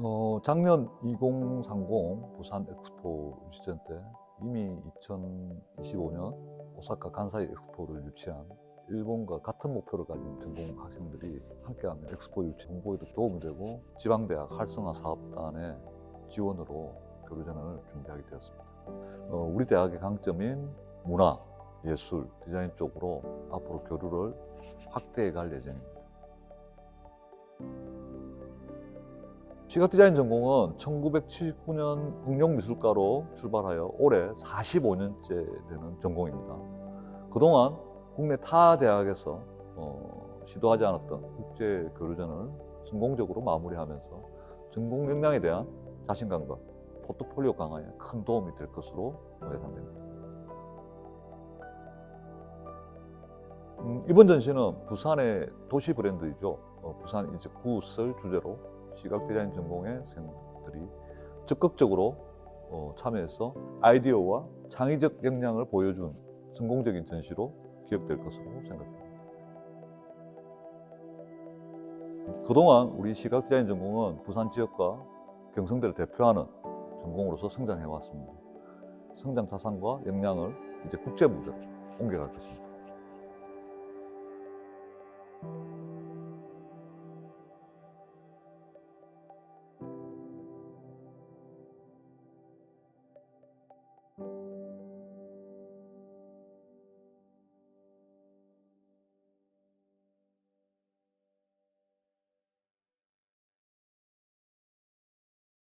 어, 작년 2030 부산 엑스포 유치전 때 이미 2025년 오사카 간사이 엑스포를 유치한 일본과 같은 목표를 가진 전공 학생들이 함께하면 엑스포 유치 홍보에도 도움이 되고 지방대학 활성화 사업단의 지원으로 교류전을 준비하게 되었습니다. 어, 우리 대학의 강점인 문화, 예술, 디자인 쪽으로 앞으로 교류를 확대해 갈 예정입니다. 시각 디자인 전공은 1979년 응용미술과로 출발하여 올해 45년째 되는 전공입니다. 그동안 국내 타 대학에서 어, 시도하지 않았던 국제 교류전을 성공적으로 마무리하면서 전공 역량에 대한 자신감과 포트폴리오 강화에 큰 도움이 될 것으로 예상됩니다. 음, 이번 전시는 부산의 도시 브랜드이죠. 어, 부산 이제 굿을 주제로 시각 디자인 전공의 생들이 적극적으로 어, 참여해서 아이디어와 창의적 역량을 보여준 성공적인 전시로 기억될 것으로 생각합니다. 그동안 우리 시각 디자인 전공은 부산 지역과 경성대를 대표하는 전공으로서 성장해 왔습니다. 성장 자산과 역량을 이제 국제 무대로 옮겨갈 것입니다.